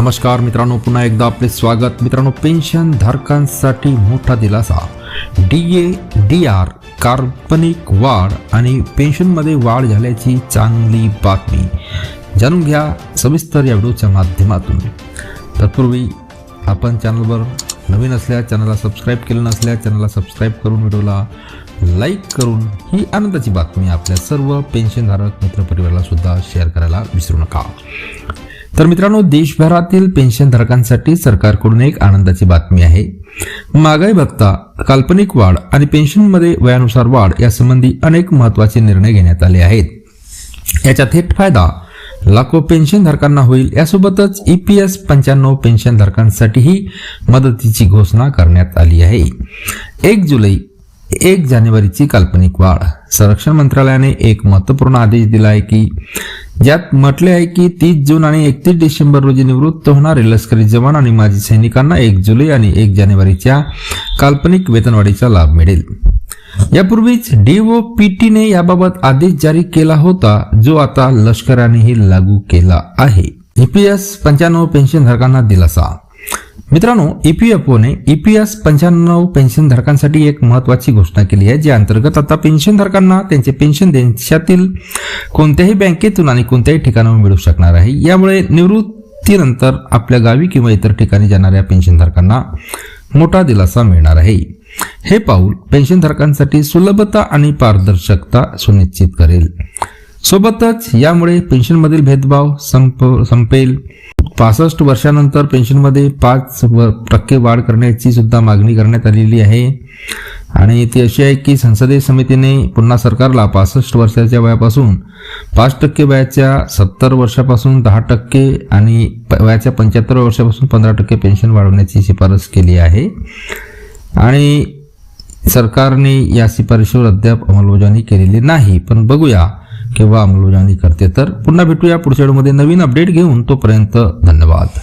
नमस्कार मित्रांनो पुन्हा एकदा आपले स्वागत. मित्रांनो पेन्शन धारकांसाठी मोठा दिलासा. डी ए डी आर कार्बनिक वाढ आणि पेन्शनमध्ये वाढ झाल्याची चांगली बातमी. जाणून घ्या सविस्तर या व्हिडिओच्या माध्यमातून. तत्पूर्वी आपण चॅनलवर नवीन असल्या चॅनलला सबस्क्राईब केलं नसल्या चॅनलला सबस्क्राईब करून व्हिडिओला लाईक करून ही आनंदाची बातमी आपल्या सर्व पेन्शनधारक मित्रपरिवाराला सुद्धा शेअर करायला विसरू नका. तर मित्रांनो देशभरातील पेन्शनधारकांसाठी सरकारकडून एक आनंदाची बातमी आहे. महागाई भत्ता काल्पनिक वाढ आणि पेन्शनमध्ये वयानुसार वाढ यासंबंधी अनेक महत्त्वाचे निर्णय घेण्यात आले आहेत. याचा थेट फायदा लाखो पेन्शनधारकांना होईल यासोबतच ई पी एस पंच्याण्णव पेन्शनधारकांसाठीही मदतीची घोषणा करण्यात आली आहे. एक जुलै एक जानेवारीची काल्पनिक वाढ. संरक्षण मंत्रालयाने एक महत्त्वपूर्ण आदेश दिला आहे की ज्यात म्हटले आहे की तीस जून आणि एकतीस डिसेंबर रोजी निवृत्त होणारे लष्करी जवान आणि माजी सैनिकांना एक जुलै आणि एक जानेवारीच्या काल्पनिक वेतनवाढीचा लाभ मिळेल. यापूर्वीच डीओपीटीने याबाबत आदेश जारी केला होता जो आता लष्करानेही लागू केला आहे. ईपीएस पंच्याण्णव पेन्शनधारकांना दिलासा. मित्रांनो ईपीएफओने ईपीएस पंच्याण्णव पेन्शनधारकांसाठी एक महत्वाची घोषणा केली आहे ज्या अंतर्गत आता पेन्शनधारकांना त्यांचे पेन्शन देशातील कोणत्याही बँकेतून आणि कोणत्याही ठिकाणाहून मिळू शकणार आहे. यामुळे निवृत्तीनंतर आपल्या गावी किंवा इतर ठिकाणी जाणाऱ्या पेन्शनधारकांना मोठा दिलासा मिळणार आहे. हे पाऊल पेन्शनधारकांसाठी सुलभता आणि पारदर्शकता सुनिश्चित करेल. सोबतच यामुळे पेन्शनमधील भेदभाव संप संपेल. पासष्ट वर्षानंतर पेन्शनमध्ये पाच व टक्के वाढ करण्याची सुद्धा मागणी करण्यात आलेली आहे. आणि ती अशी आहे की संसदीय समितीने पुन्हा सरकारला पासष्ट वर्षाच्या वयापासून पाच टक्के वयाच्या सत्तर वर्षापासून दहा टक्के आणि प- वयाच्या पंच्याहत्तर वर्षापासून पंधरा टक्के पेन्शन वाढवण्याची शिफारस केली आहे. आणि सरकारने या शिफारशीवर अद्याप अंमलबजावणी केलेली नाही. पण बघूया किंवा अंमलबजावणी करते? तर पुन्हा भेटूया पुढच्या व्हिडिओमध्ये. नवीन अपडेट घेऊन तोपर्यंत धन्यवाद.